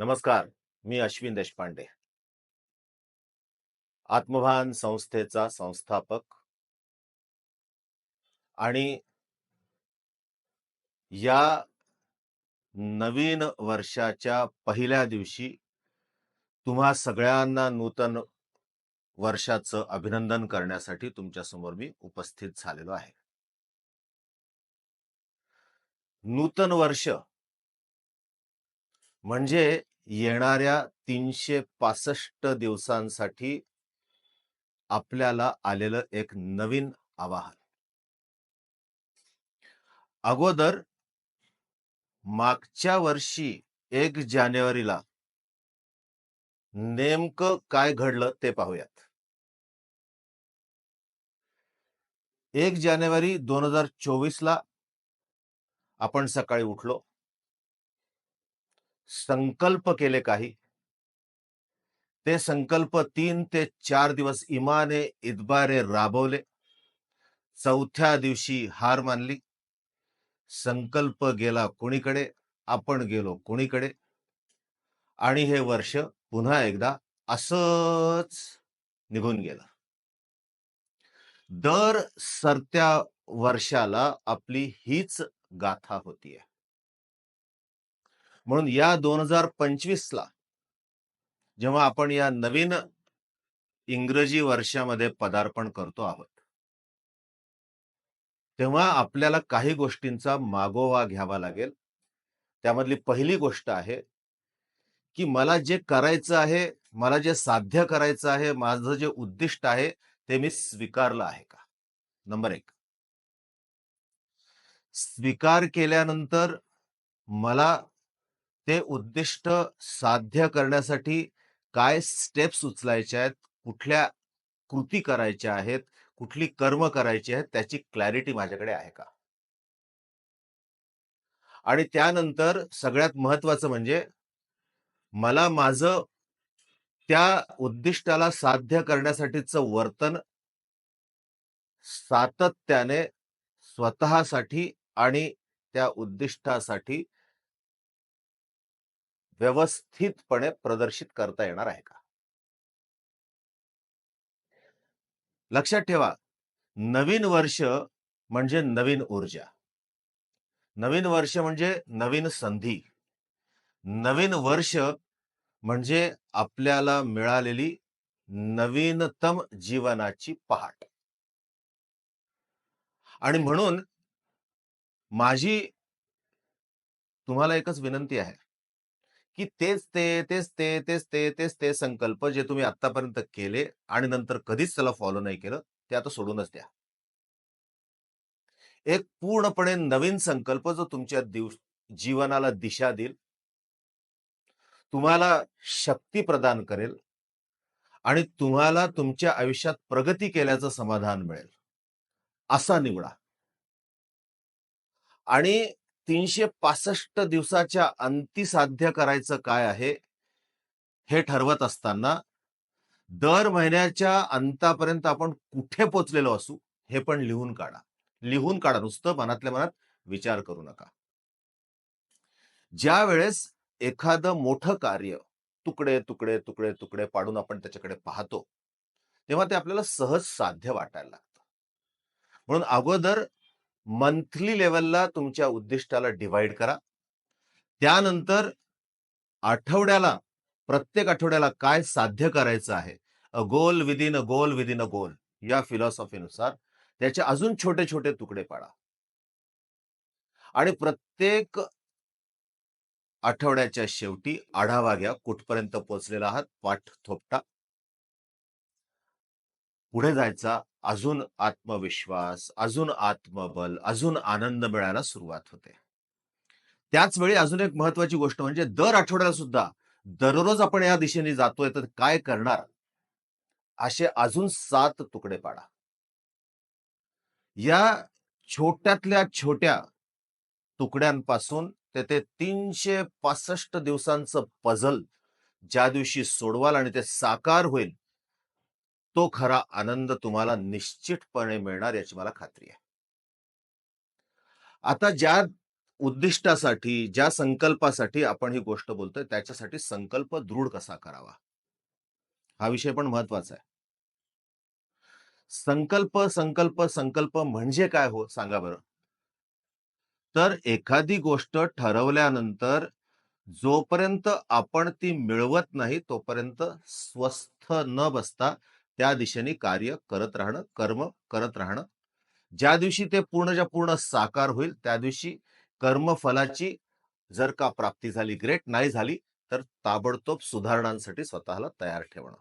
नमस्कार मी अश्विन देशपांडे. आत्मभान संस्थेचा संस्थापक आणि या नवीन वर्षाच्या पहिल्या दिवशी तुम्हा सगळ्यांना नूतन वर्षाचं अभिनंदन करण्यासाठी तुमच्यासमोर मी उपस्थित झालेलो आहे. नूतन वर्ष म्हणजे येणाऱ्या तीनशे पासष्ट दिवसांसाठी आपल्याला आलेलं एक नवीन आवाहन. अगोदर मागच्या वर्षी एक जानेवारीला नेमकं काय घडलं ते पाहूयात. एक जानेवारी दोन हजार चोवीस ला आपण सकाळी उठलो. संकल्प केले काही. ते संकल्प तीन ते चार दिवस इमाने इतबारे राबवले. चौथ्या दिवशी हार मानली. संकल्प गेला कोणीकडे? आपण गेलो कोणीकडे? आणि हे वर्ष पुन्हा एकदा असच निघून गेलं. दर सरत्या वर्षाला आपली हीच गाथा होतीये. म्हणून या दोन हजार पंचवीस ला जेव्हा आपण या नवीन इंग्रजी वर्षामध्ये पदार्पण करतो आहोत तेव्हा आपल्याला काही गोष्टींचा मागोवा घ्यावा लागेल. त्यामधली पहिली गोष्ट आहे की मला जे करायचं आहे मला जे साध्य करायचं आहे माझं जे उद्दिष्ट आहे ते मी स्वीकारलं आहे का? नंबर एक. स्वीकार केल्यानंतर मला ते उद्दिष्ट साध्य करण्यासाठी काय स्टेप्स उचलायचे आहेत कुठल्या कृती करायच्या आहेत कुठली कर्म करायची आहेत त्याची क्लॅरिटी माझ्याकडे आहे का? आणि त्यानंतर सगळ्यात महत्वाचं म्हणजे मला माझं त्या उद्दिष्टाला साध्य करण्यासाठीचं वर्तन सातत्याने स्वतःसाठी आणि त्या उद्दिष्टासाठी व्यवस्थितपणे प्रदर्शित करता येणार आहे का? लक्षात ठेवा नवीन वर्ष म्हणजे नवीन ऊर्जा. नवीन वर्ष म्हणजे नवीन संधी. नवीन वर्ष म्हणजे आपल्याला मिळालेली नवीनतम जीवनाची पहाट. आणि म्हणून माझी तुम्हाला एकच विनंती आहे. की तेच ते तेच ते तेच ते तेच ते संकल्प जे तुम्ही आतापर्यंत केले आणि नंतर कधीच त्याला फॉलो नाही केलं ते आता सोडूनच द्या. एक पूर्णपणे नवीन संकल्प जो तुमच्या जीवनाला दिशा देईल. तुम्हाला शक्ती प्रदान करेल आणि तुम्हाला तुमच्या आयुष्यात प्रगती केल्याचं समाधान मिळेल. असा निवडा. आणि तीनशे पासष्ट दिवसाच्या अंती साध्य करायचं काय आहे? हे ठरवत असताना दर महिन्याच्या अंतापर्यंत आपण कुठे पोचलेलो असू हे पण लिहून काढा. लिहून काढा नुसतं मनातल्या मनात विचार करू नका. ज्या वेळेस एखादं मोठं कार्य तुकडे तुकडे तुकडे तुकडे पाडून आपण त्याच्याकडे पाहतो तेव्हा ते आपल्याला सहज साध्य वाटायला लागतं. म्हणून अगोदर मंथली लेवलला तुमच्या उद्दिष्टाला डिवाइड करा. त्यानंतर आठवड्याला प्रत्येक आठवड्याला काय साध्य करायचं आहे? अ गोल विदिन अ गोल विदिन अ गोल या फिलॉसॉफीनुसार त्याचे अजून छोटे छोटे तुकडे पाडा. आणि प्रत्येक आठवड्याच्या शेवटी आढावा घ्या कुठपर्यंत पोहोचलेला आहात पाठ थोपटा. पुढे जायचा अजून आत्मविश्वास अजून आत्मबल अजून आनंद मिळायला सुरुवात होते. त्याच वेळी अजून एक महत्वाची गोष्ट म्हणजे दर आठवड्याला सुद्धा दररोज आपण या दिशेने जातोय तर काय करणार? असे अजून सात तुकडे पाडा. या छोट्यातल्या छोट्या तुकड्यांपासून ते ते तीनशे पासष्ट दिवसांचं पझल ज्या दिवशी सोडवाल आणि ते साकार होईल तो खरा आनंद तुम्हाला निश्चितपणे मिळणार याची मला खात्री आहे आता ज्या उद्दिष्टासाठी, ज्या संकल्पासाठी आपण ही गोष्ट बोलतोय, त्याच्यासाठी संकल्प दृढ कसा करावा? हा विषय पण महत्त्वाचा आहे. संकल्प, संकल्प, संकल्प म्हणजे काय हो? सांगा बरं? तर एखादी गोष्ट ठरवल्यानंतर जोपर्यंत आपण ती मिळवत नाही, तोपर्यंत स्वस्थ न बसता त्या दिशेने कार्य करत राहणं, कर्म करत राहणं. ज्या दिवशी ते पूर्णच्या पूर्ण साकार होईल, त्या दिवशी कर्मफलाची जर का प्राप्ती झाली ग्रेट, नाही झाली तर ताबडतोब सुधारणांसाठी स्वतःला तयार ठेवणं.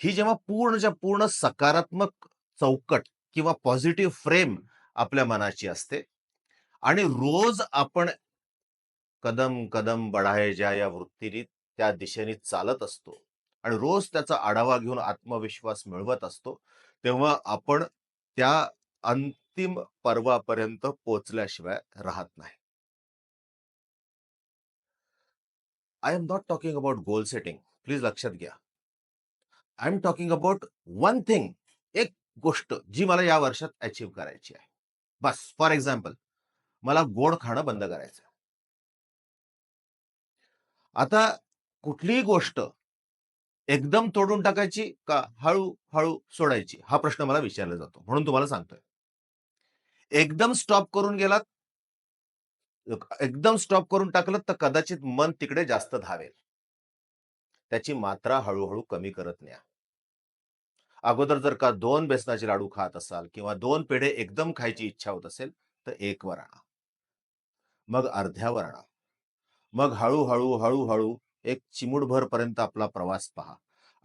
ही जेव्हा पूर्णच्या पूर्ण सकारात्मक चौकट किंवा पॉझिटिव्ह फ्रेम आपल्या मनाची असते आणि रोज आपण कदम कदम बढाये ज्या या वृत्तीने त्या दिशेने चालत असतो आणि रोज त्याचा आढावा घेऊन आत्मविश्वास मिळवत असतो, तेव्हा आपण त्या अंतिम पर्वापर्यंत पोहोचल्याशिवाय राहत नाही. I am not talking about goal setting. Please लक्षात घ्या. I am talking about one thing. एक गोष्ट जी मला या वर्षात अचीव्ह करायची आहे. बस फॉर एक्झाम्पल मला गोड खाणं बंद करायचं आहे. आता कुठलीही गोष्ट एकदम तोडून टाकायची का हळू-हळू सोडायची? हा प्रश्न मला विचारला जातो. म्हणून तुम्हाला सांगतोय. एकदम स्टॉप करून गेलात एकदम स्टॉप करून टाकलं तर कदाचित मन तिकडे जास्त धावेल. त्याची मात्रा हळूहळू कमी करत न्या. अगोदर जर का दोन बेसनाचे लाडू खात असाल किंवा दोन पेढे एकदम खायची इच्छा होत असेल, तर एक वर आणा. मग अर्ध्यावर आणा. मग हळूहळू हळूहळू एक चिमूटभर पर्यंत आपला प्रवास पहा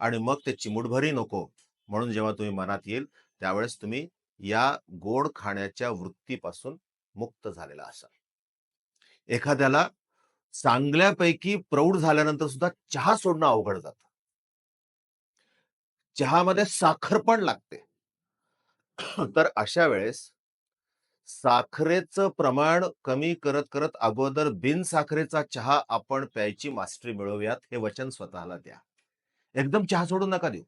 आणि मग ते चिमुडभरही नको म्हणून जेव्हा तुम्ही मनात येईल, त्यावेळेस तुम्ही या गोड खाण्याच्या वृत्तीपासून मुक्त झालेला असाल. एखाद्याला चांगल्यापैकी प्रौढ झाल्यानंतर सुद्धा चहा सोडणं अवघड जातं. चहामध्ये साखर पण लागते. तर अशा वेळेस साखरेचं प्रमाण कमी करत-करत अगोदर बिनसाखरेचा चहा आपण प्यायची मास्टरी मिळवूयात, हे वचन स्वतःला द्या. एकदम चहा सोडून नका देऊ.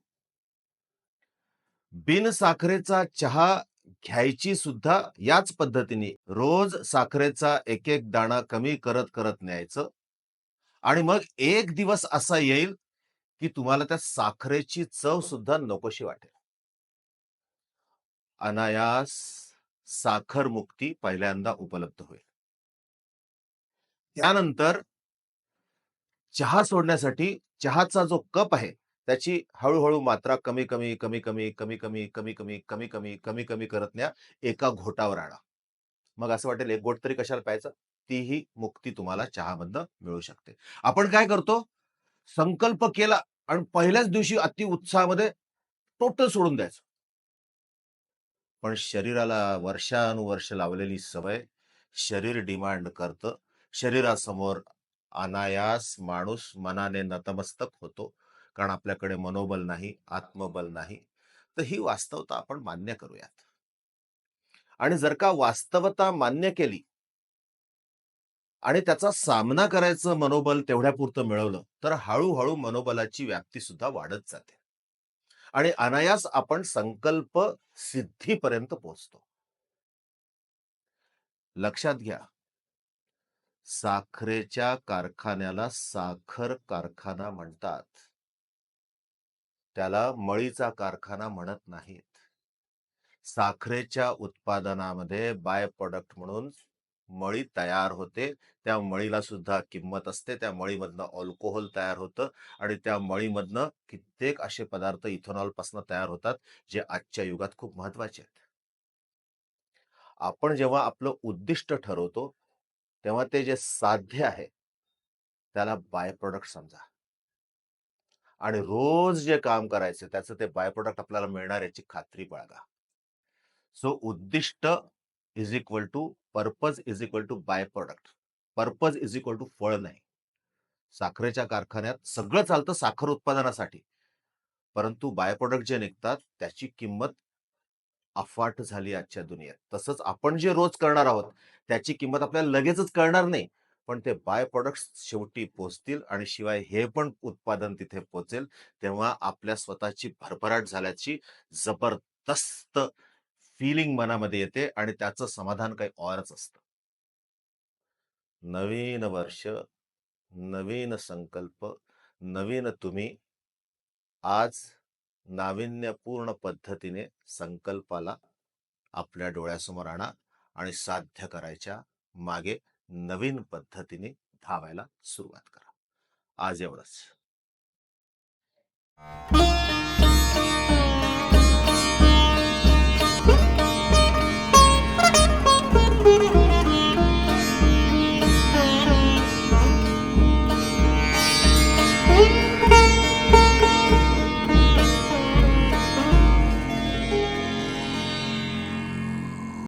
बिनसाखरेचा चहा घ्यायची सुद्धा याच पद्धतीने रोज साखरेचा एक-एक दाणा कमी करत-करत न्यायचं आणि मग एक दिवस असा येईल, की तुम्हाला त्या साखरेची चव सुद्धा नकोशी वाटेल. अनायास साखर मुक्ती पहिल्यांदा उपलब्ध होईल. त्यानंतर चहा सोडण्यासाठी चहाचा जो कप आहे, त्याची हळू-हळू मात्रा कमी-कमी, कमी-कमी, कमी-कमी, कमी-कमी, कमी-कमी, कमी-कमी करत न्या. एका घोटावर आणा. मग असं वाटेल एक घोट तरी कशाला प्यायचा? तीही मुक्ती तुम्हाला चहामधनं मिळू शकते. आपण काय करतो? संकल्प केला आणि पहिल्याच दिवशी अति उत्साहामध्ये टोटल सोडून द्यायचं. पण शरीराला वर्षानुवर्ष लावलेली सवय, शरीर डिमांड करतं. शरीरासमोर अनायास माणूस मनाने नतमस्तक होतो. कारण आपल्याकडे मनोबल नाही, आत्मबल नाही. तर ही वास्तवता आपण मान्य करूयात. आणि जर का वास्तवता मान्य केली आणि त्याचा सामना करायचं मनोबल तेवढ्यापुरतं मिळवलं, तर हळूहळू मनोबलाची व्याप्ती सुद्धा वाढत जाते. आणि अनायास आपण संकल्प सिद्धीपर्यंत पोहोचतो. लक्षात घ्या. साखरेच्या कारखान्याला साखर कारखाना म्हणतात. त्याला मळीचा कारखाना म्हणत नाहीत. साखरेच्या उत्पादनामध्ये बाय प्रॉडक्ट म्हणून मळी तयार होते. त्या मळीला सुद्धा किंमत असते. त्या मळीमधनं अल्कोहोल तयार होतं आणि त्या मळीमधनं कित्येक असे पदार्थ इथेनॉलपासून तयार होतात, जे आजच्या युगात खूप महत्त्वाचे आहेत. आपण जेव्हा आपलं उद्दिष्ट ठरवतो, तेव्हा ते जे साध्य आहे, त्याला बाय प्रॉडक्ट समजा. आणि रोज जे काम करायचं त्याचं ते बाय प्रॉडक्ट आपल्याला मिळणार याची खात्री बाळगा. सो उद्दिष्ट is equal to purpose is equal to by product. Purpose is equal to फळ नाही. साखरेच्या कारखान्यात सगळं चालतं साखर उत्पादनासाठी. परंतु बाय प्रॉडक्ट जे निघतात त्याची किंमत अफाट झाली आजच्या दुनियेत. तसंच आपण जे रोज करणार आहोत, त्याची किंमत आपल्याला लगेचच कळणार नाही. पण ते बाय प्रॉडक्ट्स शेवटी पोहोचतील आणि शिवाय हे पण उत्पादन तिथे पोहोचेल, तेव्हा आपल्या स्वतःची भरभराट झाल्याची जबरदस्त फिलिंग मनामध्ये येते आणि त्याचं समाधान काही औरच असतं. नवीन वर्ष, नवीन संकल्प, नवीन तुम्ही. आज नाविन्यपूर्ण पद्धतीने संकल्पाला आपल्या डोळ्यासमोर आणा आणि साध्य करायच्या मागे नवीन पद्धतीने धावायला सुरुवात करा. आज एवढंच.